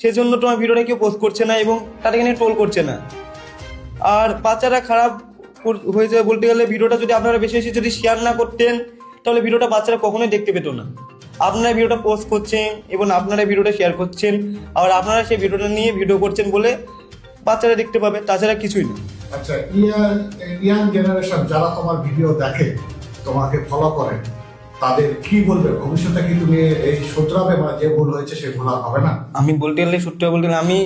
সেজন্য তোমার ভিডিওটা কেউ পোস্ট করছে না এবং তাদেরকে নিয়ে ট্রোল করছে না। আর বাচ্চারা খারাপ হয়ে হয়েছে বলতে গেলে ভিডিওটা যদি আপনারা বেশি বেশি যদি শেয়ার না করতেন, তাহলে ভিডিওটা বাচ্চারা কখনোই দেখতে পেতো না। আপনারা ভিডিওটা পোস্ট করছেন এবং আপনারা ভিডিওটা শেয়ার করছেন, আর আপনারা সেই ভিডিওটা নিয়ে ভিডিও করছেন বলে বাচ্চারা দেখতে পাবে, তাছাড়া কিছুই না। আচ্ছা ইয়াং জেনারেশন যারা তোমার ভিডিও দেখে, তোমাকে ফলো করে তাদের কি বলবে? ভবিষ্যতে কি তুমি এই শুধরাবে বা যে ভুল হয়েছে সে ভুল আর হবে না? আমি বলতে গেলে সত্যি বলতে গেলে আমি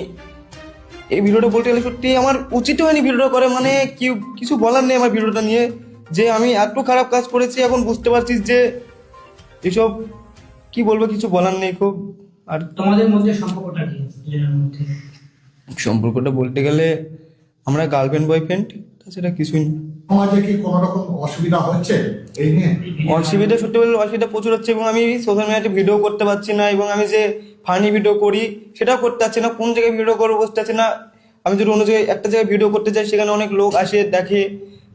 এই ভিডিওটা বলতে গেলে সত্যি আমার উচিত হয়নি ভিডিওটা করে। মানে কি কিছু বলার নেই আমার ভিডিওটা নিয়ে। যে আমি এত খারাপ কাজ করেছি এখন বুঝতে পারছিস যে এসব কি বলব কিছু বলার নেই খুব। আর তোমাদের মধ্যে সম্পর্কটা কি? মধ্যে? সম্পর্কটা বলতে গেলে আমরা গার্লফ্রেন্ড বয়ফ্রেন্ড তাছাড়া কিছুই না। সমাজে কি কোনো রকম অসুবিধা হচ্ছে এই নিয়ে? অসুবিধা সত্যি বলতে অসুবিধা প্রচুর হচ্ছে এবং আমি সোশ্যাল মিডিয়াতে ভিডিও করতে পারছি না এবং আমি যে ফানি ভিডিও করি, সেটাও করতে পারছি না, কোন জায়গায় ভিডিও করব বুঝতে পারছি না। আমি যদি অন্য জায়গায় একটা জায়গায় ভিডিও করতে চাই সেখানে অনেক লোক আসে, দেখে।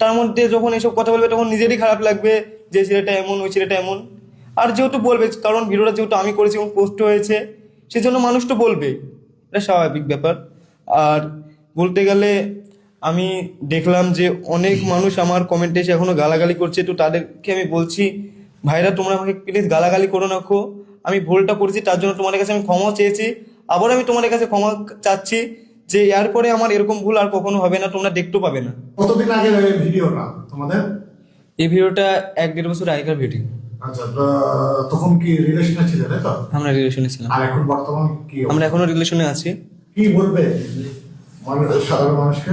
তার মধ্যে যখন এসব কথা বলবে, তখন নিজেরই খারাপ লাগবে যে ছেলেটা এমন, ওই ছেলেটা এমন। আর যেহেতু বলবে, কারণ ভিডিওটা যেহেতু আমি করেছি এবং পোস্ট হয়েছে, সেজন্য মানুষ তো বলবে। এটা স্বাভাবিক ব্যাপার। আর বলতে গেলে আমি দেখলাম যে অনেক মানুষ আমার কমেন্টে এসে এখনও গালাগালি করছে। তো তাদেরকে আমি বলছি ভাইরা তোমরা আমাকে প্লিজ গালাগালি করো না খো। আমি ভুলটা করেছি তার জন্য তোমাদের কাছে আমি ক্ষমা চেয়েছি। আবার আমি তোমাদের কাছে ক্ষমা চাচ্ছি যে এরপরে আমার এরকম ভুল আর কখনো হবে না তোমরা দেখতেও পাবে না। কতদিন আগে এই ভিডিওটা তোমাদের? এই ভিডিওটা এক দেড় বছর আগেকার ভিডিও আচ্ছা তখন কি রিলেশনে ছিল তাই তো? আমরা রিলেশনে ছিলাম। আর এখন বর্তমান কি আমরা এখনও রিলেশনে আছি। কি বলবে? মানুষ সাধারণ মানুষকে।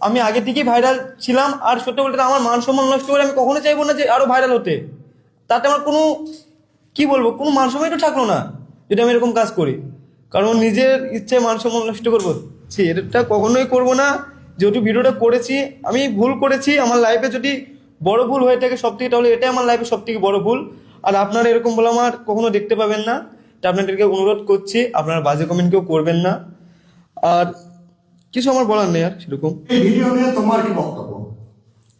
আমি আগে থেকেই ভাইরাল ছিলাম, আর সত্য বলতে আমার মান সম্মান নষ্ট করে আমি কখনো চাইব না যে আরও ভাইরাল হতে। তাতে আমার কোনো, কি বলব, কোনো মান সম্মান তো থাকল না, যদি আমি এরকম কাজ করি। কারণ নিজের ইচ্ছে মান সম্মান নষ্ট করব। সে এটা কখনোই করব না। যেহেতু ভিডিওটা করেছি, আমি ভুল করেছি, আমার লাইফে যদি বড় ভুল হয়ে থাকে সব থেকে তাহলে এটাই আমার লাইফে সব থেকে বড় ভুল। আর আপনারা এরকম বলে আমার কখনো দেখতে পাবেন না। তা আপনাদেরকে অনুরোধ করছি, আপনারা বাজে কমেন্ট কেউ করবেন না। আর কিছু আমার বলার নেই আর সেরকম। ভিডিও নিয়ে তোমার কি বক্তব্য?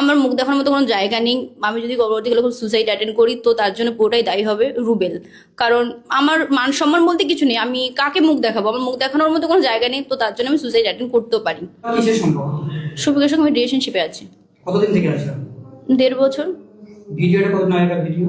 আমার মুখ দেখানোর মতো কোনো জায়গা নেই। আমি যদি গর্ভবতী কোনো সুসাইড অ্যাটেন্ড করি তো তার জন্য পুরোটাই দায়ী হবে রুবেল। কারণ আমার মান সম্মান বলতে কিছু নেই। আমি কাকে মুখ দেখাবো? আমার মুখ দেখানোর মতো কোনো জায়গা নেই তো তার জন্য আমি সুসাইড অ্যাটেন্ড করতেও পারি। সুবিকের সঙ্গে আমি রিলেশনশিপে আছি। কতদিন থেকে আছি দেড় বছর। ভিডিওটা কত ভিডিও